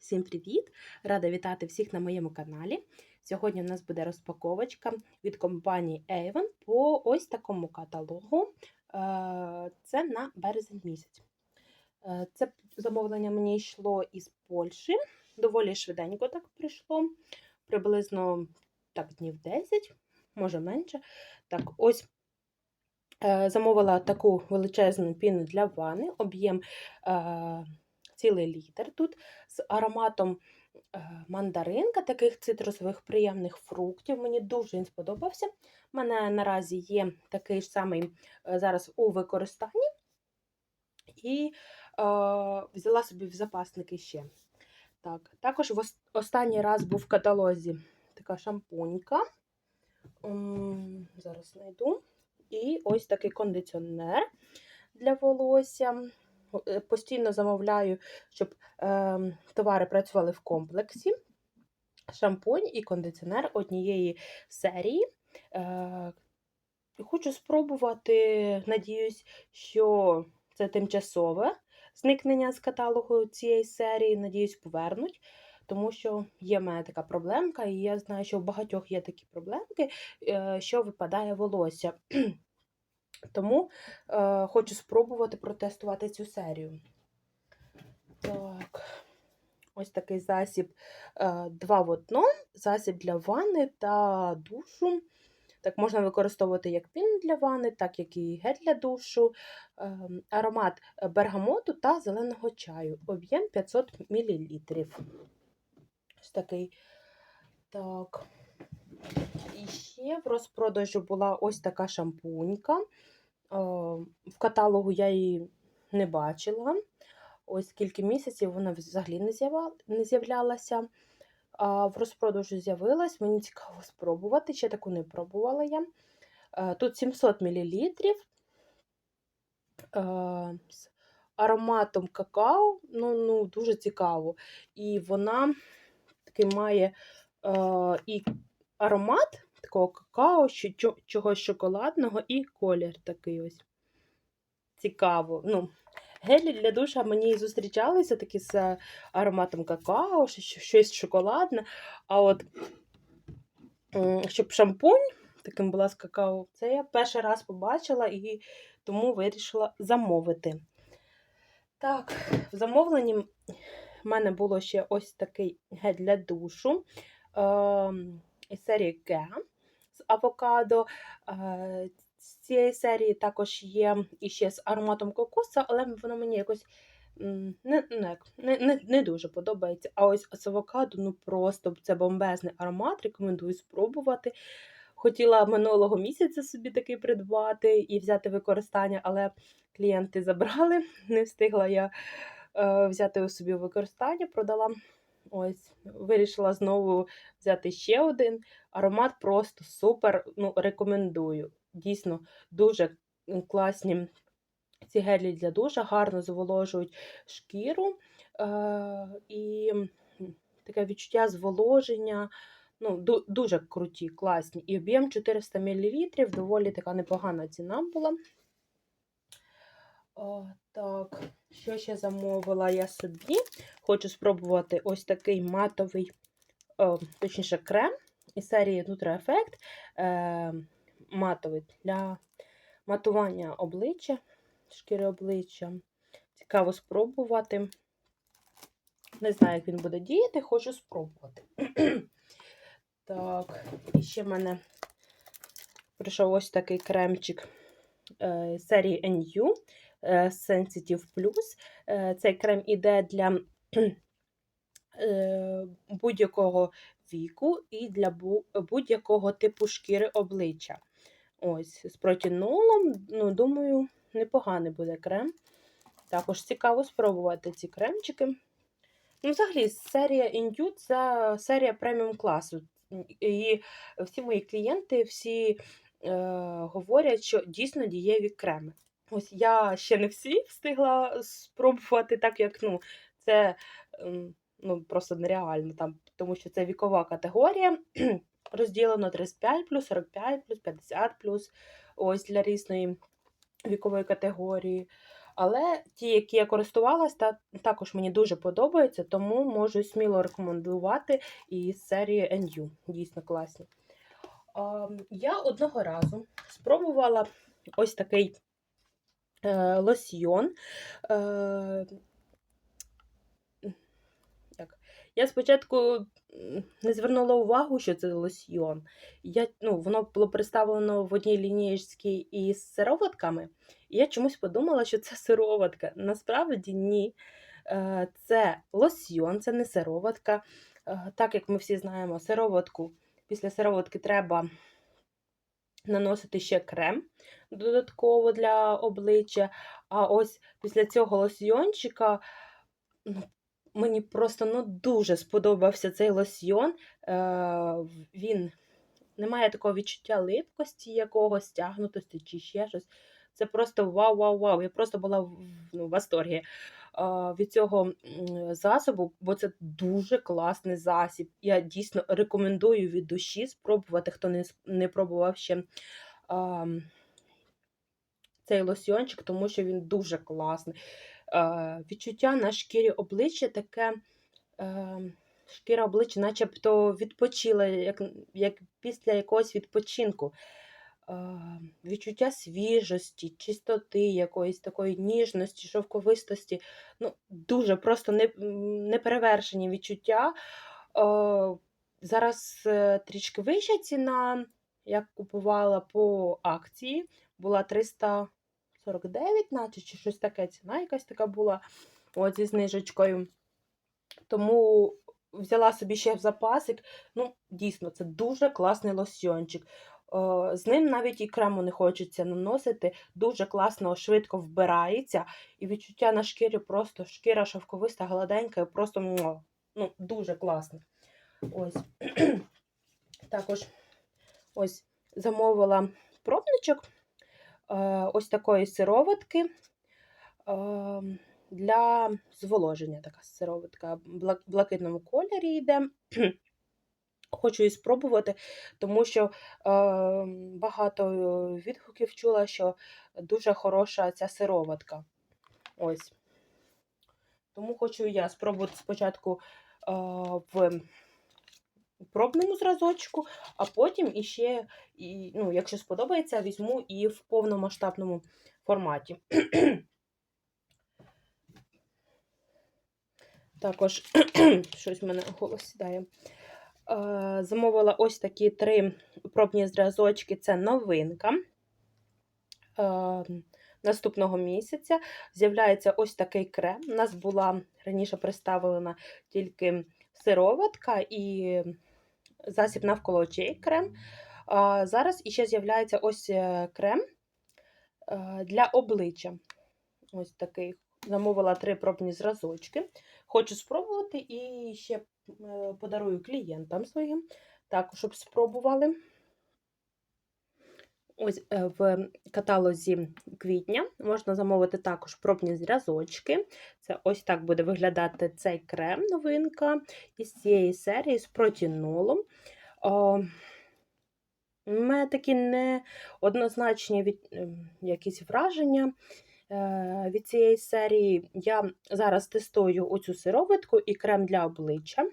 Всім привіт! Рада вітати всіх на моєму каналі. Сьогодні у нас буде розпаковочка від компанії Avon по ось такому каталогу. Е, Це на березень місяць. Е, Це замовлення мені йшло із Польщі. Доволі швиденько так прийшло. Приблизно так, днів 10, може менше. Так, ось е, замовила таку величезну піну для ванни, об'єм цілий літр тут з ароматом е, мандаринка, таких цитрусових приємних фруктів. Мені дуже він сподобався. У мене наразі є такий ж самий е, зараз у використанні. І е, взяла собі в запасники ще. Так, Також в останній раз був в каталозі така шампунька. М, Зараз знайду. І ось такий кондиціонер для волосся. Е, Постійно замовляю, щоб е, товари працювали в комплексі. Шампунь і кондиціонер однієї серії. Е, хочу спробувати, надіюсь, що це тимчасове зникнення з каталогу цієї серії. Надіюсь, повернуть. Тому що є в мене така проблемка, і я знаю, що у багатьох є такі проблемки, е, що випадає волосся. Тому е, хочу спробувати протестувати цю серію. Так, ось такий засіб е, два в одному. Засіб для ванни та душу. Так, можна використовувати як пін для ванни, так як і гель для душу, е, аромат бергамоту та зеленого чаю. Об'єм 500 мл. Ось такий. Так. І ще в розпродажу була ось така шампунька. Е, В каталогу я її не бачила. Ось скільки місяців вона взагалі не з'являлася. В розпродажу з'явилась. Мені цікаво спробувати, ще таку не пробувала я. Е, Тут 700 мл з ароматом какао. Ну, ну, дуже цікаво. І вона такий має е, і аромат такого какао, чогось шоколадного, і колір такий ось. Цікаво. Ну, гелі для душа мені зустрічалися такі з ароматом какао, щось, шоколадне. А от щоб шампунь таким була з какао, це я перший раз побачила і тому вирішила замовити. Так, в замовленні в мене було ще ось такий гель для душу ем, із серії з авокадо. З цієї серії також є іще з ароматом кокоса, але воно мені якось не, не, не, не, не дуже подобається. А ось з авокадо, ну просто це бомбезний аромат, рекомендую спробувати. Хотіла минулого місяця собі такий придбати і взяти використання, але клієнти забрали, не встигла я е, взяти у собі використання, продала. Ось, вирішила знову взяти ще один. Аромат просто супер. Ну, рекомендую. Дійсно, дуже класні ці гелі для душа, гарно зволожують шкіру. Е, і таке відчуття зволоження. Ну, дуже круті, класні. І об'єм 400 мл, доволі така непогана ціна була. О, так, що ще замовила я собі? Хочу спробувати ось такий матовий, о, точніше, крем із серії Nutra Effect. Е, матовий для матування обличчя, шкіри обличчя. Цікаво спробувати. Не знаю, як він буде діяти, хочу спробувати. так, і ще в мене прийшов ось такий кремчик е, серії NU. е, Sensitive Plus. Цей крем іде для будь-якого віку і для будь-якого типу шкіри обличчя. Ось, з протінолом, ну, думаю, непоганий буде крем. Також цікаво спробувати ці кремчики. Ну, взагалі, серія Indu це серія преміум класу. І всі мої клієнти всі е, говорять, що дійсно дієві креми. Ось я ще не всі встигла спробувати, так як ну, це ем, ну, просто нереально, там, тому що це вікова категорія. Розділено 35 45 50 Ось для різної вікової категорії. Але ті, які я користувалась, та, також мені дуже подобаються, тому можу сміло рекомендувати із серії NU. Дійсно класні. Я одного разу спробувала ось такий е, лосьйон. Е, як? Я спочатку не звернула увагу, що це лосьйон. Я, ну, воно було представлено в одній лінієчці із сироватками, і я чомусь подумала, що це сироватка. Насправді ні. Е, Це лосьйон, це не сироватка. Е, Так як ми всі знаємо, сироватку після сироватки треба наносити ще крем додатково для обличчя. А ось після цього лосьйончика ну, мені просто ну, дуже сподобався цей лосьйон. Е, Він не має такого відчуття липкості, якогось стягнутості чи ще щось. Це просто вау-вау-вау. Я просто була в ну, в восторгі а, від цього засобу, бо це дуже класний засіб. Я дійсно рекомендую від душі спробувати, хто не, не пробував ще а, цей лосьйончик, тому що він дуже класний. А, відчуття на шкірі обличчя таке. А, Шкіра обличчя начебто відпочила, як, як після якогось відпочинку. Е, відчуття свіжості, чистоти, якоїсь такої ніжності, шовковистості. Ну, дуже просто не, неперевершені відчуття. Е, Зараз е, трішки вища ціна. Я купувала по акції, була 349, наче чи щось таке ціна якась така була от, зі знижечкою. Тому взяла собі ще в запасик. Ну, дійсно, це дуже класний лосьйончик. З ним навіть і крему не хочеться наносити. Дуже класно, швидко вбирається. І відчуття на шкірі просто шкіра шовковиста, гладенька, і просто ну, дуже класно. Ось. Також ось замовила пробничок ось такої сироватки. Е, для зволоження така сироватка в блакитному кольорі йде. Хочу її спробувати, тому що е, багато відгуків чула, що дуже хороша ця сироватка. Ось. Тому хочу і я спробувати спочатку е, в пробному зразочку, а потім іще, і, ну, якщо сподобається, візьму і в повномасштабному форматі. Також щось в мене голос сідає. Замовила ось такі три пробні зразочки. Це новинка. Наступного місяця з'являється ось такий крем. У нас була раніше представлена тільки сироватка і засіб навколо очей крем. Зараз іще з'являється ось е, крем е, для обличчя. Ось такий. Замовила три пробні зразочки. Хочу спробувати і ще е, подарую клієнтам своїм, також щоб спробували. Ось е, в каталозі квітня можна замовити також пробні зразочки. Це ось так буде виглядати цей крем, новинка із цієї серії з протінолом. О, у мене такі неоднозначні від, ем, якісь враження е, від цієї серії. Я зараз тестую оцю сироватку і крем для обличчя.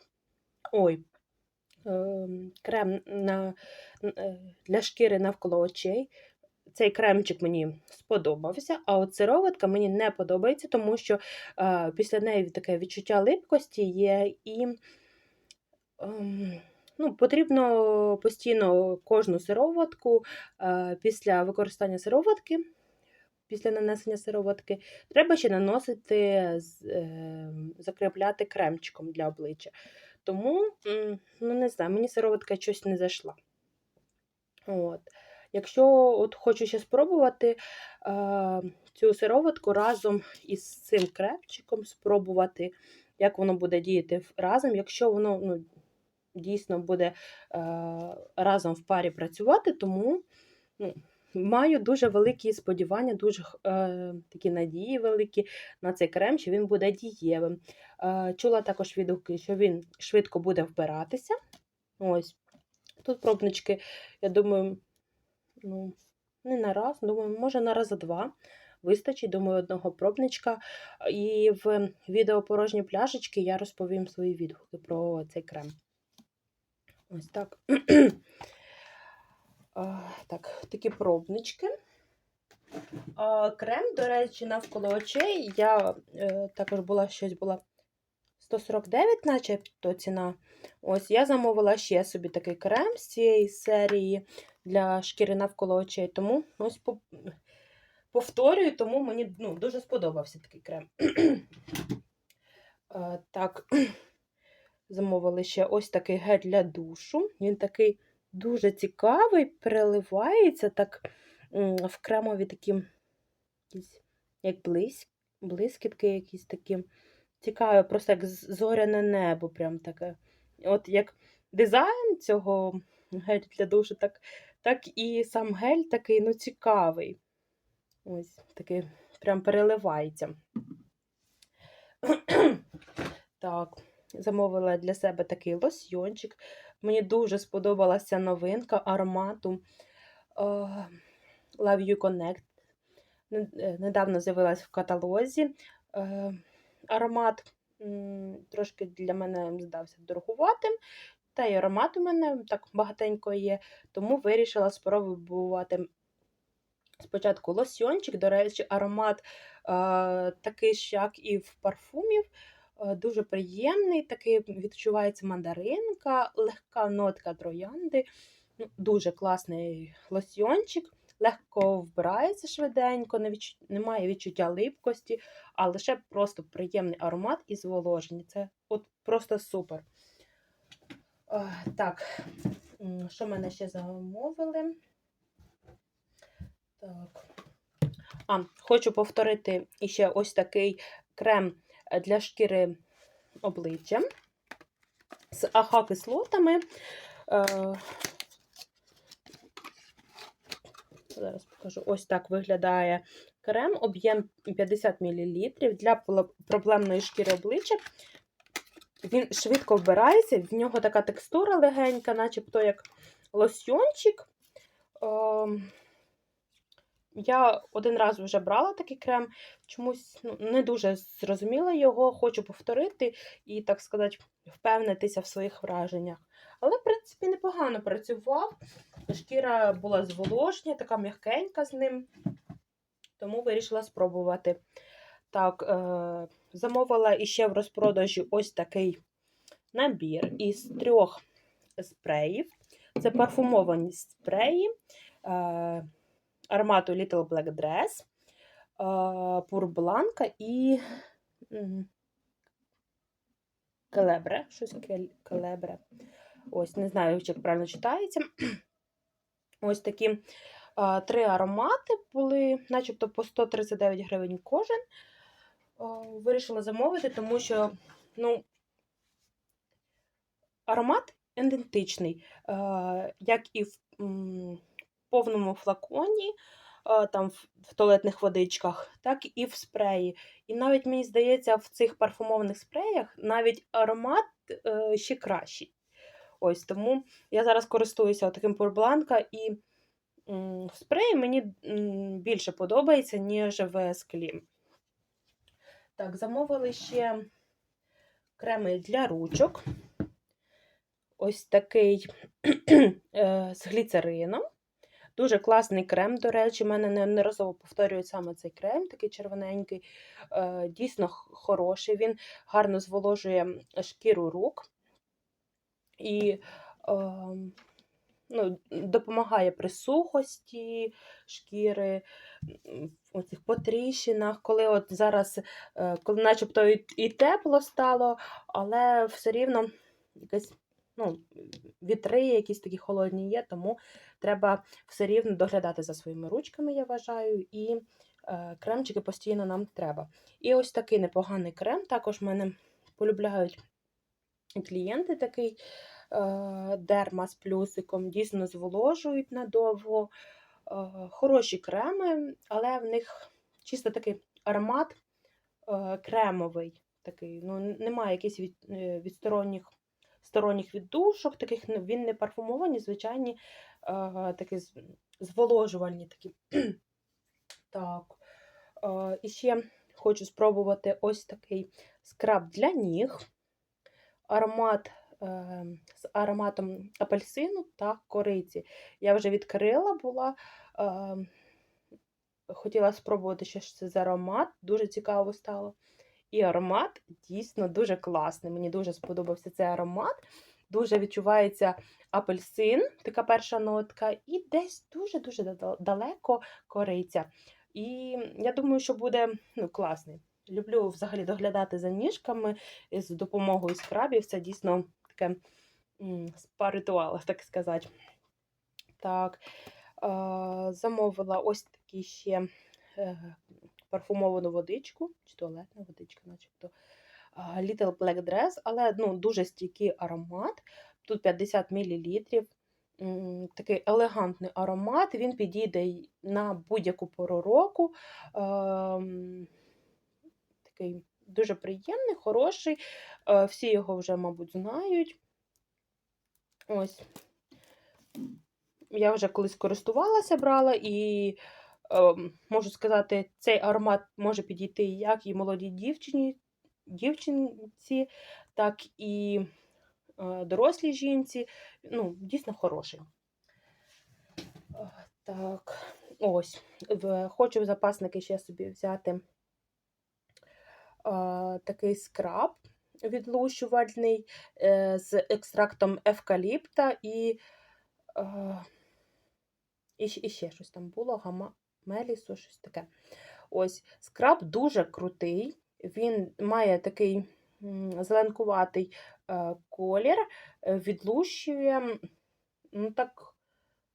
Ой, крем на, е, для шкіри навколо очей. Цей кремчик мені сподобався, а от сироватка мені не подобається, тому що е, після неї таке відчуття липкості є і. ем, Ну, потрібно постійно кожну сироватку е, після використання сироватки, після нанесення сироватки, треба ще наносити, е, закріпляти кремчиком для обличчя. Тому, ну не знаю, мені сироватка щось не зайшла. От. Якщо от хочу ще спробувати е, цю сироватку разом із цим крепчиком, спробувати, як воно буде діяти разом, якщо воно ну, дійсно буде е, разом в парі працювати, тому ну, маю дуже великі сподівання, дуже е, такі надії великі на цей крем, що він буде дієвим. Е, чула також відгуки, що він швидко буде вбиратися. Ось. Тут пробнички, я думаю, ну, не на раз, думаю, може на раз два вистачить, думаю, одного пробничка. І в відео порожні пляшечки я розповім свої відгуки про цей крем. Ось так. Так, такі пробнички. Крем, до речі, навколо очей. Я е, також була щось була 149, начебто ціна. Ось я замовила ще собі такий крем з цієї серії для шкіри навколо очей. Тому ось по- повторюю, тому мені ну, дуже сподобався такий крем. Так, замовили ще ось такий гель для душу. Він такий дуже цікавий, переливається так в кремові такі якісь, як блиск, блискітки якісь такі. Цікаве, просто як зоряне небо, прям таке. От як дизайн цього гель для душу, так, так і сам гель такий, ну, цікавий. Ось такий прям переливається. Так, замовила для себе такий лосьйончик. Мені дуже сподобалася новинка аромату е, Love You Connect. Е, Недавно з'явилась в каталозі. Е, Аромат трошки для мене здався дорогуватим. Та й аромат у мене так багатенько є, тому вирішила спробувати спочатку лосьйончик. До речі, аромат е, такий ж, як і в парфумів. Е, Дуже приємний, такий відчувається мандаринка, легка нотка троянди. Ну, Дуже класний лосьйончик, легко вбирається швиденько, не відчу- немає відчуття липкості, а лише просто приємний аромат і зволоження. Це от просто супер. Е, Так, що мене ще замовили? Так. А, хочу повторити іще ось такий крем для шкіри обличчя з АХ-кислотами. Е, Зараз покажу. Ось так виглядає крем, об'єм 50 мл для проблемної шкіри обличчя. Він швидко вбирається, в нього така текстура легенька, начебто як лосьйончик. Я один раз вже брала такий крем, чомусь ну, не дуже зрозуміла його, хочу повторити і, так сказати, впевнитися в своїх враженнях. Але, в принципі, непогано працював. Шкіра була зволожня, така м'якенька з ним, тому вирішила спробувати. Так, е, замовила іще в розпродажі ось такий набір із трьох спреїв. Це парфумовані спреї е, аромату Little Black Dress, Pur і Келебре. Щось келебре. Ось, не знаю, як правильно читається. Ось такі три аромати були, начебто по 139 гривень кожен. Вирішила замовити, тому що ну, аромат ідентичний, як і в повному флаконі, там в, туалетних водичках, так і в спреї. І навіть мені здається, в цих парфумованих спреях навіть аромат е, ще кращий. Ось тому я зараз користуюся таким пурбланка і спрей мені більше подобається, ніж в склі. Так, замовили ще креми для ручок. Ось такий е, з гліцерином. Дуже класний крем, до речі, в мене неодноразово повторюють саме цей крем, такий червоненький, е, дійсно хороший. Він гарно зволожує шкіру рук і ем, ну, допомагає при сухості шкіри, в цих потріщинах, коли от зараз, е, коли начебто і тепло стало, але все рівно якесь, ну, вітри якісь такі холодні є, тому треба все рівно доглядати за своїми ручками, я вважаю, і е, кремчики постійно нам треба. І ось такий непоганий крем, також в мене полюбляють клієнти такий е, дерма з плюсиком, дійсно зволожують надовго. Е, хороші креми, але в них чисто такий аромат е, кремовий. Такий, ну, немає якихось від, е, відсторонніх сторонніх віддушок, таких ну, він не парфумовані, звичайні е, такі зволожувальні такі. так. Е, І ще хочу спробувати ось такий скраб для ніг. Аромат е, з ароматом апельсину та кориці. Я вже відкрила була. Хотіла спробувати, ж це за аромат. Дуже цікаво стало. І аромат дійсно дуже класний. Мені дуже сподобався цей аромат. Дуже відчувається апельсин, така перша нотка, і десь дуже-дуже далеко кориця. І я думаю, що буде ну, класний. Люблю взагалі доглядати за ніжками з допомогою скрабів. Це дійсно таке м, спа-ритуал, так сказати. Так, замовила ось такі ще е, парфумовану водичку, чи туалетна водичка, начебто. Little Black Dress, але ну, дуже стійкий аромат. Тут 50 мл. Такий елегантний аромат. Він підійде на будь-яку пору року. Такий дуже приємний, хороший. Всі його вже, мабуть, знають. Ось. Я вже колись користувалася, брала, і можу сказати, цей аромат може підійти як і молодій дівчині, дівчинці, так і е, дорослій жінці. Ну, дійсно хороший. Е, Так, ось. Хочу в запасники ще собі взяти е, такий скраб відлущувальний з екстрактом евкаліпта і, і, і ще щось там було, гама, мелісу, щось таке. Ось, скраб дуже крутий. Він має такий зеленкуватий е, колір, е, відлущує, ну так,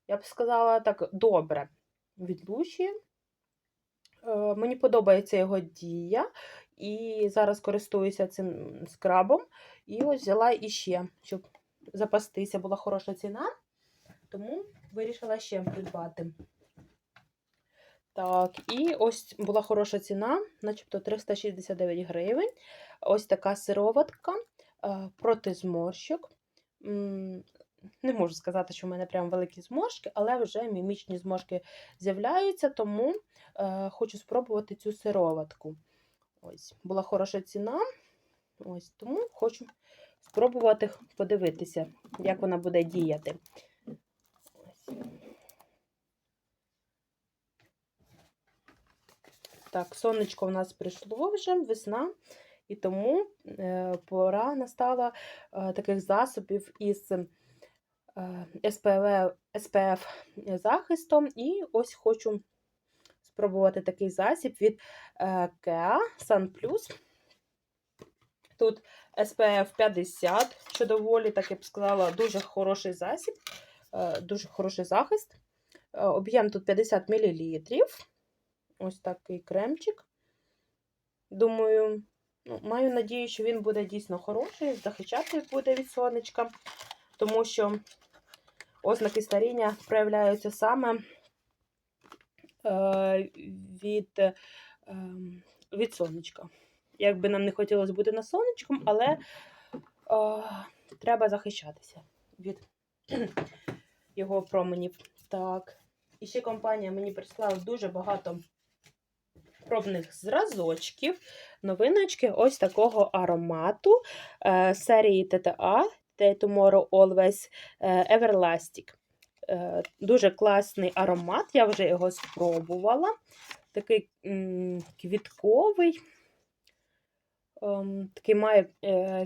я б сказала, так добре відлущує. Е, Мені подобається його дія, і зараз користуюся цим скрабом. І ось взяла іще, щоб запастися, була хороша ціна, тому вирішила ще придбати. Так, і ось була хороша ціна, начебто 369 гривень. Ось така сироватка е, проти зморщок. Не можу сказати, що в мене прям великі зморшки, але вже мімічні зморшки з'являються, тому е, хочу спробувати цю сироватку. Ось, була хороша ціна. Ось, тому хочу спробувати подивитися, як вона буде діяти. Ось. Так, сонечко в нас прийшло вже, весна, і тому е, пора настала е, таких засобів із е, SPF, SPF захистом. І ось хочу спробувати такий засіб від KEA Sun Plus. Тут SPF 50, що доволі, так я б сказала, дуже хороший засіб, дуже хороший захист. Об'єм тут 50 мл. Ось такий кремчик. Думаю, ну, маю надію, що він буде дійсно хороший, захищати буде від сонечка, тому що ознаки старіння проявляються саме е, від, е, від сонечка. Як би нам не хотілося бути на сонечком, але е, треба захищатися від його променів. Так. І ще компанія мені прислала дуже багато пробних зразочків, новиночки ось такого аромату е, серії Day Tomorrow Always е, Everlasting. Е, дуже класний аромат, я вже його спробувала. Такий квітковий, ем, такий має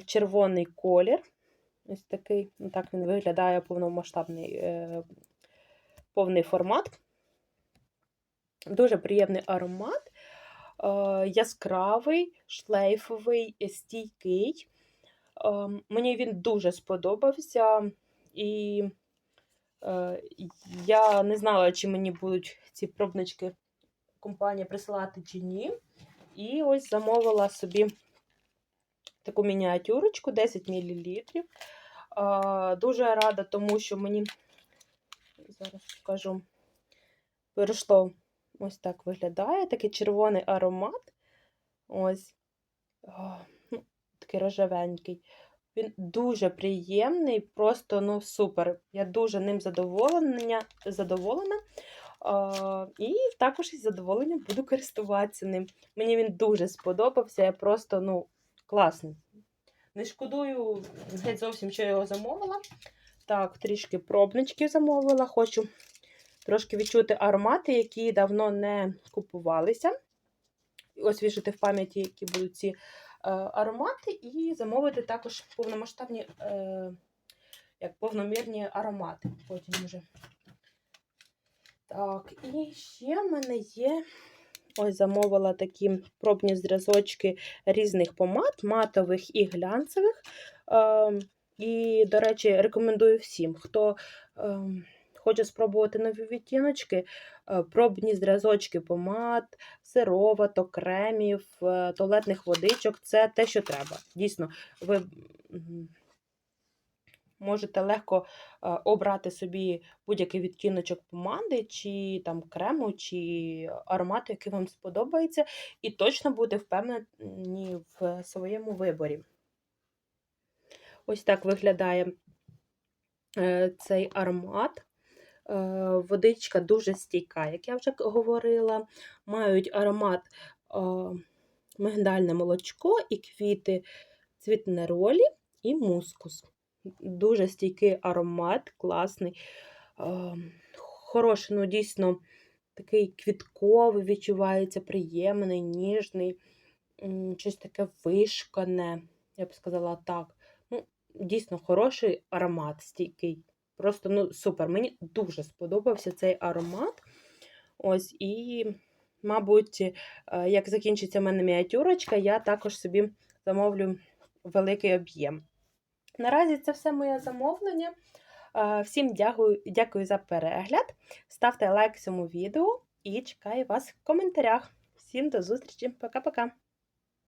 червоний колір. Ось такий, ну, так він виглядає повномасштабний повний формат. Дуже приємний аромат, яскравий, шлейфовий, стійкий. Е, Мені він дуже сподобався, і е, я не знала, чи мені будуть ці пробнички компанія присилати чи ні. І ось замовила собі таку мініатюрочку 10 мл. Дуже рада, тому що мені, зараз покажу, перейшло ось так виглядає. Такий червоний аромат. Ось. А, ну, Такий рожевенький. Він дуже приємний, просто ну супер. Я дуже ним задоволена. задоволена. А, І також із задоволенням буду користуватися ним. Мені він дуже сподобався. Я просто ну, класний. Не шкодую геть зовсім, що я його замовила. Так, трішки пробничків замовила. Хочу трошки відчути аромати, які давно не купувалися. Освіжити в пам'яті, які будуть ці е, аромати, і замовити також повномасштабні, е, як повномірні аромати. Потім вже. Так, і ще в мене є. Ось замовила такі пробні зразочки різних помад, матових і глянцевих. Е, і, до речі, рекомендую всім, хто е, хоче спробувати нові відтіночки, е, пробні зразочки помад, сироваток, кремів, е, туалетних водичок це те, що треба. Дійсно, ви можете легко е, обрати собі будь-який відтіночок помади, чи там крему, чи аромату, який вам сподобається, і точно будете впевнені в своєму виборі. Ось так виглядає цей аромат. Е, Водичка дуже стійка, як я вже говорила. Мають аромат е, мигдальне молочко і квіти цвітнеролі і мускус. Дуже стійкий аромат, класний. Е, Хороший, ну дійсно такий квітковий, відчувається, приємний, ніжний, щось таке вишкане, я б сказала так. Ну, дійсно хороший аромат, стійкий. Просто ну, супер. Мені дуже сподобався цей аромат. Ось, і, мабуть, е, як закінчиться в мене мініатюрочка, я також собі замовлю великий об'єм. Наразі це все моє замовлення. Е, Всім дякую, дякую за перегляд. Ставте лайк цьому відео і чекаю вас в коментарях. Всім до зустрічі. Пока-пока.